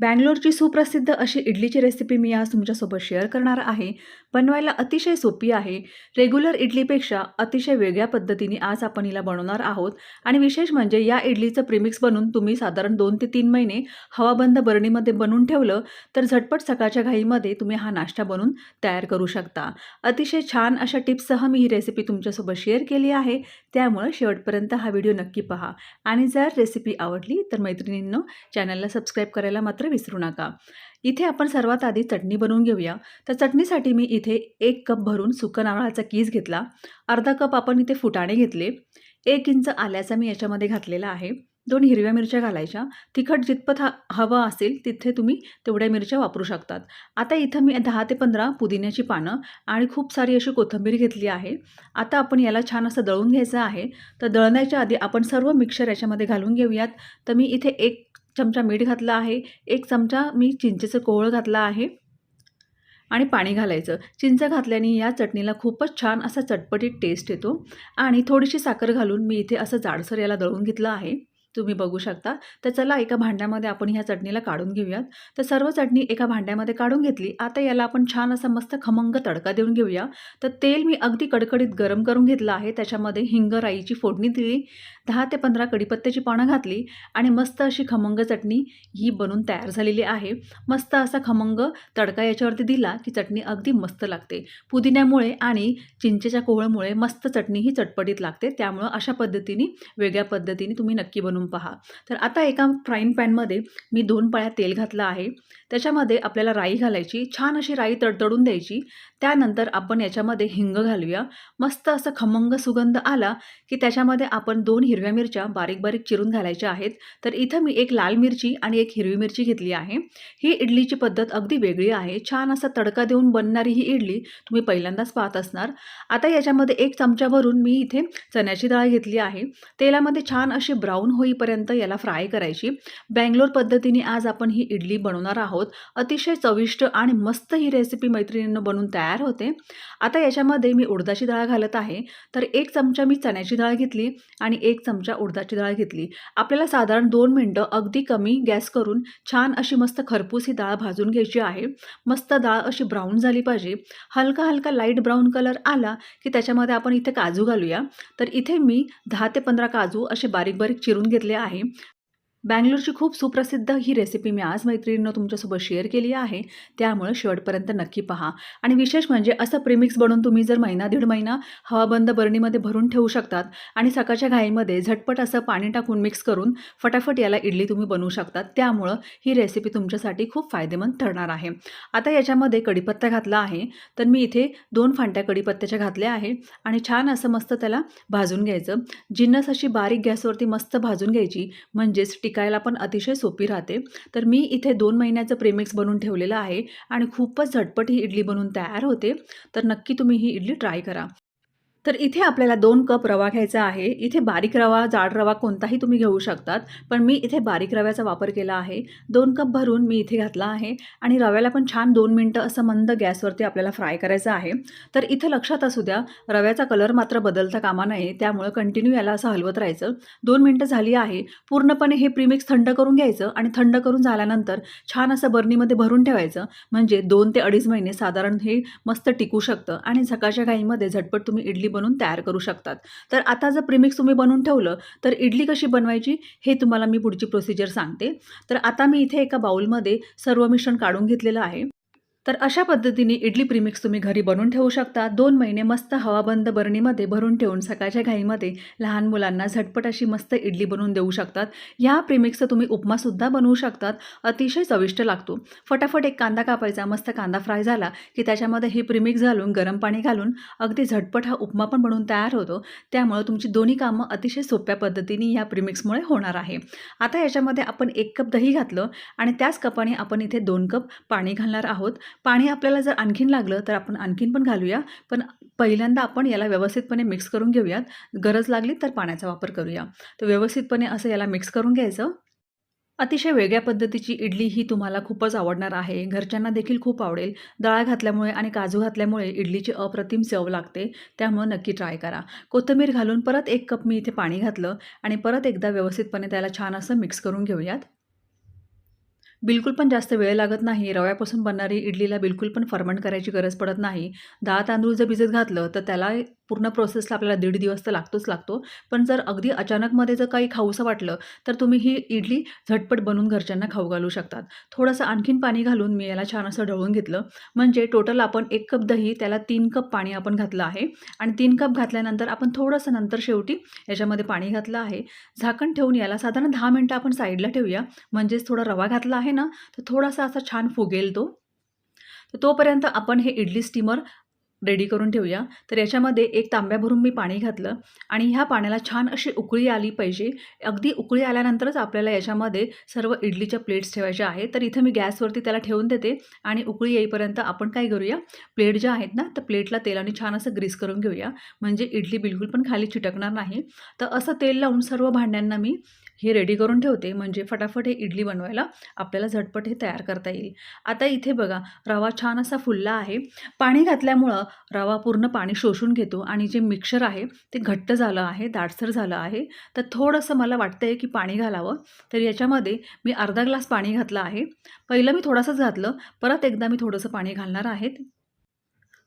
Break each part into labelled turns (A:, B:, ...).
A: बँगलोरची सुप्रसिद्ध अशी इडलीची रेसिपी मी आज तुमच्यासोबत शेअर करणार आहे. बनवायला अतिशय सोपी आहे. रेग्युलर इडलीपेक्षा अतिशय वेगळ्या पद्धतीने आज आपण हिला बनवणार आहोत. आणि विशेष म्हणजे या इडलीचं प्रिमिक्स बनवून तुम्ही साधारण दोन ते तीन महिने हवाबंद बरणीमध्ये बनवून ठेवलं तर झटपट सकाळच्या घाईमध्ये तुम्ही हा नाश्ता बनवून तयार करू शकता. अतिशय छान अशा टिप्ससह मी ही रेसिपी तुमच्यासोबत शेअर केली आहे. त्यामुळं शेवटपर्यंत हा व्हिडिओ नक्की पहा. आणि जर रेसिपी आवडली तर मैत्रिणींनो चॅनलला सबस्क्राईब करायला मात्र विसरू नका. इथे आपण सर्वात आधी चटणी बनवून घेऊया. तर चटणीसाठी मी इथे एक कप भरून सुकं नारळाचा कीस घेतला. अर्धा कप आपण इथे फुटाणे घेतले. एक इंच आल्याचा मी याच्यामध्ये घातलेला आहे. दोन हिरव्या मिरच्या घालायच्या. तिखट जितपत हा हवं असेल तिथे तुम्ही तेवढ्या मिरच्या वापरू शकतात. आता इथं मी दहा ते पंधरा पुदिन्याची पानं आणि खूप सारी अशी कोथिंबीर घेतली आहे. आता आपण याला छान असं दळून घ्यायचं आहे. तर दळण्याच्या आधी आपण सर्व मिक्सर याच्यामध्ये घालून घेऊयात. तर मी इथे एक चमचा मीठ घातला आहे. एक चमचा मी चिंचेचं कोवळं घातलं आहे. आणि पाणी घालायचं. चिंच घातल्याने या चटणीला खूपच छान असा चटपटीत टेस्ट येतो. आणि थोडीशी साखर घालून मी इथे असं जाडसर याला दळून घेतलं आहे. तुम्ही बघू शकता. तर चला एका भांड्यामध्ये आपण ह्या चटणीला काढून घेऊयात. तर सर्व चटणी एका भांड्यामध्ये काढून घेतली. आता याला आपण छान असा मस्त खमंग तडका देऊन घेऊया. तर तेल मी अगदी कडकडीत गरम करून घेतलं आहे. त्याच्यामध्ये हिंग राईची फोडणी दिली. दहा ते पंधरा कडीपत्त्याची पानं घातली. आणि मस्त अशी खमंग चटणी ही बनून तयार झालेली आहे. मस्त असा खमंग तडका याच्यावरती दिला की चटणी अगदी मस्त लागते. पुदिन्यामुळे आणि चिंचेच्या कोहळमुळे मस्त चटणी ही चटपटीत लागते. त्यामुळं अशा पद्धतीने वेगळ्या पद्धतीने तुम्ही नक्की बनवून पहा. तर आता एका फ्राईंग पॅनमध्ये मी दोन पळ्या तेल घातलं आहे. त्याच्यामध्ये आपल्याला राई घालायची छान अशी राई तडतडून द्यायची. त्यानंतर आपण याच्यामध्ये हिंग घालूया. मस्त असं खमंग सुगंध आला की त्याच्यामध्ये आपण दोन हिरव्या मिरच्या बारीक बारीक चिरून घालायच्या आहेत. तर इथं मी एक लाल मिरची आणि एक हिरवी मिरची घेतली आहे. ही इडलीची पद्धत अगदी वेगळी आहे. छान असा तडका देऊन बनणारी ही इडली तुम्ही पहिल्यांदाच पाहत असणार. आता याच्यामध्ये एक चमचा भरून मी इथे चण्याची डाळ घेतली आहे. तेलामध्ये छान अशी ब्राऊन होईल होईपर्यंत याला फ्राय करायची. बँगलोर पद्धतीने आज आपण ही इडली बनवणार आहोत. अतिशय चविष्ट आणि मस्त ही रेसिपी मैत्रिणींना बनवून तयार होते. आता याच्यामध्ये मी उडदाची डाळ घालत आहे. तर एक चमचा मी चण्याची डाळ घेतली आणि एक चमचा उडदाची डाळ घेतली. आपल्याला साधारण दोन मिनटं अगदी कमी गॅस करून छान अशी मस्त खरपूस ही डाळ भाजून घ्यायची आहे. मस्त डाळ अशी ब्राऊन झाली पाहिजे. हलका हलका लाइट ब्राऊन कलर आला की त्याच्यामध्ये आपण इथे काजू घालूया. तर इथे मी दहा ते पंधरा काजू असे बारीक बारीक चिरून घेतले आहे. बँगलोरची खूप सुप्रसिद्ध ही रेसिपी मी आज मैत्रिणीनं तुमच्यासोबत शेअर केली आहे. त्यामुळे शेवटपर्यंत नक्की पहा. आणि विशेष म्हणजे असं प्रिमिक्स बनवून तुम्ही जर महिना दीड महिना हवाबंद बरणीमध्ये भरून ठेवू शकतात आणि सकाळच्या घाईमध्ये झटपट असं पाणी टाकून मिक्स करून फटाफट याला इडली तुम्ही बनवू शकतात. त्यामुळं ही रेसिपी तुमच्यासाठी खूप फायदेमंद ठरणार आहे. आता याच्यामध्ये कढीपत्ता घातला आहे. तर मी इथे दोन फांट्या कढीपत्त्याच्या घातल्या आहे आणि छान असं मस्त त्याला भाजून घ्यायचं. जिन्नस अशी बारीक गॅसवरती मस्त भाजून घ्यायची. म्हणजेच टिकायला पण अतिशय सोपी राहते. तर मी इथे दोन महिन्याचं प्रेमिक्स बनवून ठेवलेलं आहे आणि खूपच झटपट ही इडली बनवून तयार होते. तर नक्की तुम्ही ही इडली ट्राय करा. तर इथे आपल्याला दोन कप रवा घ्यायचा आहे. इथे बारीक रवा जाड रवा कोणताही तुम्ही घेऊ शकतात पण मी इथे बारीक रव्याचा वापर केला आहे. दोन कप भरून मी इथे घातला आहे आणि रव्याला पण छान दोन मिनटं असं मंद गॅसवरती आपल्याला फ्राय करायचं आहे. तर इथं लक्षात असू द्या रव्याचा कलर मात्र बदलता कामा नये त्यामुळं कंटिन्यू याला असं हलवत राहायचं. दोन मिनटं झाली आहे पूर्णपणे हे प्रीमिक्स थंड करून घ्यायचं आणि थंड करून झाल्यानंतर छान असं बर्नीमध्ये भरून ठेवायचं. म्हणजे दोन ते अडीच महिने साधारण हे मस्त टिकू शकतं आणि सकाळच्या घाईमध्ये झटपट तुम्ही इडली बनवून तयार करू शकतात. तर आता जर प्रिमिक्स तुम्ही बनवून ठेवलं तर इडली कशी बनवायची हे तुम्हाला मी पुढची प्रोसिजर सांगते. तर आता मी इथे एका बाउलमध्ये सर्व मिश्रण काढून घेतलेलं आहे. तर अशा पद्धतीने इडली प्रिमिक्स तुम्ही घरी बनवून ठेवू शकता. दोन महिने मस्त हवाबंद बरणीमध्ये भरून ठेवून सकाळच्या घाईमध्ये लहान मुलांना झटपट अशी मस्त इडली बनवून देऊ शकतात. ह्या प्रीमिक्सचं तुम्ही उपमासुद्धा बनवू शकतात. अतिशय चविष्ट लागतो. फटाफट एक कांदा कापायचा मस्त कांदा फ्राय झाला की त्याच्यामध्ये हे प्रिमिक्स घालून गरम पाणी घालून अगदी झटपट हा उपमा पण बनवून तयार होतो. त्यामुळं तुमची दोन्ही कामं अतिशय सोप्या पद्धतीने या प्रिमिक्समुळे होणार आहे. आता याच्यामध्ये आपण एक कप दही घातलं आणि त्याच कपाने आपण इथे दोन कप पाणी घालणार आहोत. पाणी आपल्याला जर आणखीन लागलं तर आपण आणखीन पण घालूया. पण पहिल्यांदा आपण याला व्यवस्थितपणे मिक्स करून घेऊयात. गरज लागली तर पाण्याचा वापर करूया. तर व्यवस्थितपणे असं याला मिक्स करून घ्यायचं. अतिशय वेगळ्या पद्धतीची इडली ही तुम्हाला खूपच आवडणार आहे. घरच्यांना देखील खूप आवडेल. डाळ घातल्यामुळे आणि काजू घातल्यामुळे इडलीची अप्रतिम चव लागते. त्यामुळे नक्की ट्राय करा. कोथिंबीर घालून परत एक कप मी इथे पाणी घातलं आणि परत एकदा व्यवस्थितपणे त्याला छान असं मिक्स करून घेऊयात. बिलकुल पण जास्त वेळ लागत नाही. रव्यापासून बनणारी इडलीला बिलकुल पण फर्मंट करायची गरज पडत नाही. दहा तांदूळ जर भिजत घातलं तर त्याला पूर्ण प्रोसेसला आपल्याला दीड दिवस तर लागतोच लागतो. पण जर अगदी अचानकमध्ये जर काही खाऊसं वाटलं तर तुम्ही ही इडली झटपट बनवून घरच्यांना खाऊ घालू शकतात. थोडंसं आणखीन पाणी घालून मी याला छान असं ढवळून घेतलं. म्हणजे टोटल आपण एक कप दही त्याला तीन कप पाणी आपण घातलं आहे. आणि तीन कप घातल्यानंतर आपण थोडंसं नंतर शेवटी याच्यामध्ये पाणी घातलं आहे. झाकण ठेवून याला साधारण दहा मिनटं आपण साईडला ठेवूया. म्हणजेच थोडा रवा घातला आहे ना तर थोडासा असा छान फुगेल तो. तर तोपर्यंत आपण हे इडली स्टीमर रेडी करून ठेवूया. तर याच्यामध्ये एक तांब्या भरून मी पाणी घातलं आणि ह्या पाण्याला छान अशी उकळी आली पाहिजे. अगदी उकळी आल्यानंतरच आपल्याला याच्यामध्ये सर्व इडलीच्या प्लेट्स ठेवायच्या आहेत. तर इथं मी गॅसवरती त्याला ठेवून देते आणि उकळी येईपर्यंत आपण काय करूया? प्लेट ज्या आहेत ना तर प्लेटला तेलाने छान असं ग्रीस करून घेऊया. म्हणजे इडली बिलकुल पण खाली चिटकणार नाही. तर असं तेल लावून सर्व भांड्यांना मी हे रेडी करून ठेवते. म्हणजे फटाफट हे इडली बनवायला आपल्याला झटपट हे तयार करता येईल. आता इथे बघा रवा छान असा फुलला आहे. पाणी घातल्यामुळं रवा पूर्ण पाणी शोषून घेतो आणि जे मिक्सर आहे ते घट्ट झालं आहे दाटसर झालं आहे. तर थोडंसं मला वाटतं आहे की पाणी घालावं. तर याच्यामध्ये मी अर्धा ग्लास पाणी घातलं आहे. पहिलं मी थोडंसंच घातलं. परत एकदा मी थोडंसं पाणी घालणार आहेत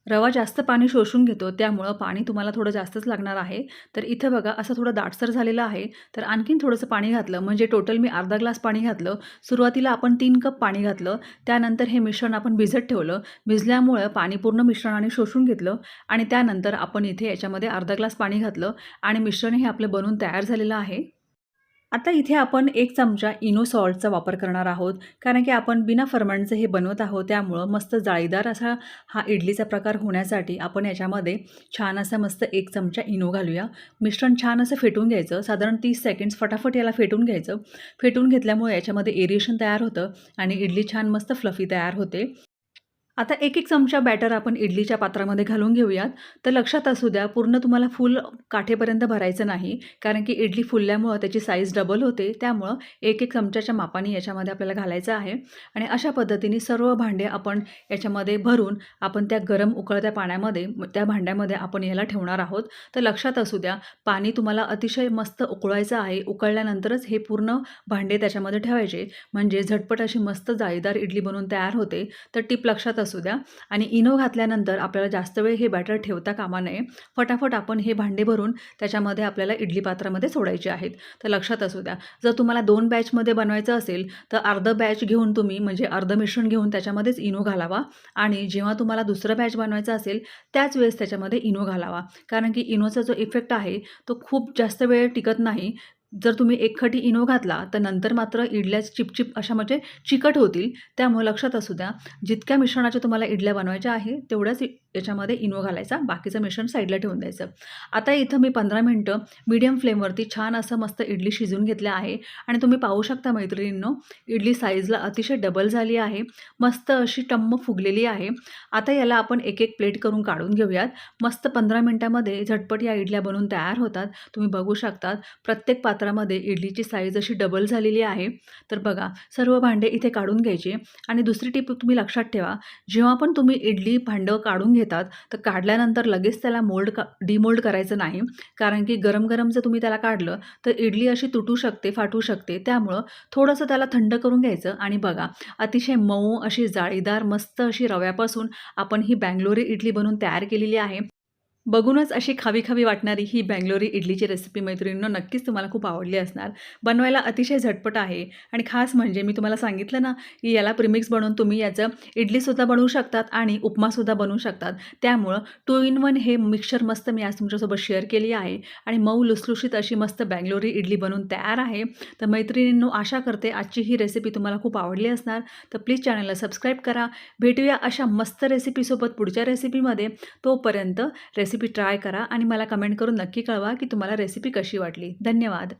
A: रवा जास्त पाणी शोषून घेतो त्यामुळं पाणी तुम्हाला थोडं जास्तच लागणार आहे. तर इथं बघा असं थोडं दाटसर झालेलं आहे. तर आणखीन थोडंसं पाणी घातलं म्हणजे टोटल मी अर्धा ग्लास पाणी घातलं. सुरुवातीला आपण तीन कप पाणी घातलं. त्यानंतर हे मिश्रण आपण भिजत ठेवलं. भिजल्यामुळं पाणी पूर्ण मिश्रणाने शोषून घेतलं आणि त्यानंतर आपण इथे याच्यामध्ये अर्धा ग्लास पाणी घातलं आणि मिश्रण हे आपलं बनवून तयार झालेलं आहे. आता इथे आपण एक चमचा इनो सॉल्टचा वापर करणार आहोत कारण की आपण बिना फर्मंटचं हे बनवत आहोत त्यामुळं मस्त जाळीदार असा हा इडलीचा प्रकार होण्यासाठी आपण याच्यामध्ये छान असा मस्त एक चमचा इनो घालूया. मिश्रण छान असं फेटून घ्यायचं साधारण तीस सेकंड्स फटाफट याला फेटून घ्यायचं. फेटून घेतल्यामुळे याच्यामध्ये एरिएशन तयार होतं आणि इडली छान मस्त फ्लफी तयार होते. आता एक एक चमचा बॅटर आपण इडलीच्या पात्रामध्ये घालून घेऊयात. तर लक्षात असू द्या पूर्ण तुम्हाला फुल काठेपर्यंत भरायचं नाही कारण की इडली फुलल्यामुळं त्याची साईज डबल होते. त्यामुळं एक एक चमच्याच्या मापाने याच्यामध्ये आपल्याला घालायचं आहे. आणि अशा पद्धतीने सर्व भांडे आपण याच्यामध्ये भरून आपण त्या गरम उकळत्या पाण्यामध्ये त्या भांड्यामध्ये आपण याला ठेवणार आहोत. तर लक्षात असू द्या पाणी तुम्हाला अतिशय मस्त उकळायचं आहे. उकळल्यानंतरच हे पूर्ण भांडे त्याच्यामध्ये ठेवायचे. म्हणजे झटपट अशी मस्त जाळीदार इडली बनवून तयार होते. तर टीप लक्षात असू द्या. आणि इनो घातल्यानंतर आपल्याला जास्त वेळ हे बॅटर ठेवता कामा नये. फटाफट आपण हे भांडे भरून त्याच्यामध्ये आपल्याला इडली पात्रामध्ये सोडायचे आहेत. तर लक्षात असू द्या. जर तुम्हाला दोन बॅचमध्ये बनवायचं असेल तर अर्ध बॅच घेऊन तुम्ही म्हणजे अर्ध मिश्रण घेऊन त्याच्यामध्येच इनो घालावा. आणि जेव्हा तुम्हाला दुसरं बॅच बनवायचं असेल त्याच वेळेस त्याच्यामध्ये इनो घालावा. कारण की इनोचा जो इफेक्ट आहे तो खूप जास्त वेळ टिकत नाही. जर तुम्ही एक खटी इनो घातला तर नंतर मात्र इडल्या चिपचिप अशा म्हणजे चिकट होतील. त्यामुळे लक्षात असू द्या जितक्या मिश्रणाच्या तुम्हाला इडल्या बनवायच्या आहे तेवढ्याच याच्यामध्ये इनो घालायचा बाकीचं मिश्रण साईडला ठेवून द्यायचं. आता इथं मी पंधरा मिनटं मीडियम फ्लेमवरती छान असं मस्त इडली शिजवून घेतल्या आहे. आणि तुम्ही पाहू शकता मैत्रिणींनो इडली साईजला अतिशय डबल झाली आहे. मस्त अशी टम्म फुगलेली आहे. आता याला आपण एक एक प्लेट करून काढून घेऊयात. मस्त पंधरा मिनटामध्ये झटपट या इडल्या बनवून तयार होतात. तुम्ही बघू शकतात प्रत्येक पात्रामध्ये इडलीची साईज अशी डबल झालेली आहे. तर बघा सर्व भांडे इथे काढून घ्यायचे. आणि दुसरी टीप तुम्ही लक्षात ठेवा जेव्हा पण तुम्ही इडली भांडं काढून घेतात तर काढल्यानंतर लगेच त्याला मोल्ड का डिमोल्ड करायचं नाही. कारण की गरम गरम जर तुम्ही त्याला काढलं तर इडली अशी तुटू शकते फाटू शकते. त्यामुळं थोडंसं त्याला थंड करून घ्यायचं. आणि बघा अतिशय मऊ अशी जाळीदार मस्त अशी रव्यापासून आपण ही बँगलोरी इडली बनवून तयार केलेली आहे. बघूनच अशी खावी खावी वाटणारी ही बँगलोरी इडलीची रेसिपी मैत्रिणींनो नक्कीच तुम्हाला खूप आवडली असणार. बनवायला अतिशय झटपट आहे आणि खास म्हणजे मी तुम्हाला सांगितलं ना की याला प्रिमिक्स बनवून तुम्ही याचं इडलीसुद्धा बनवू शकतात आणि उपमासुद्धा बनवू शकतात. त्यामुळं टू इन वन हे मिक्सचर मस्त मी आज तुमच्यासोबत शेअर केली आहे आणि मऊ लुसलुशीत अशी मस्त बँगलोरी इडली बनवून तयार आहे. तर मैत्रिणींनो आशा करते आजची ही रेसिपी तुम्हाला खूप आवडली असणार. तर प्लीज चॅनलला सबस्क्राईब करा. भेटूया अशा मस्त रेसिपीसोबत पुढच्या रेसिपीमध्ये तोपर्यंत रेसिपी ट्राय करा आणि मला कमेंट करून नक्की कळवा की तुम्हाला रेसिपी कशी वाटली. धन्यवाद.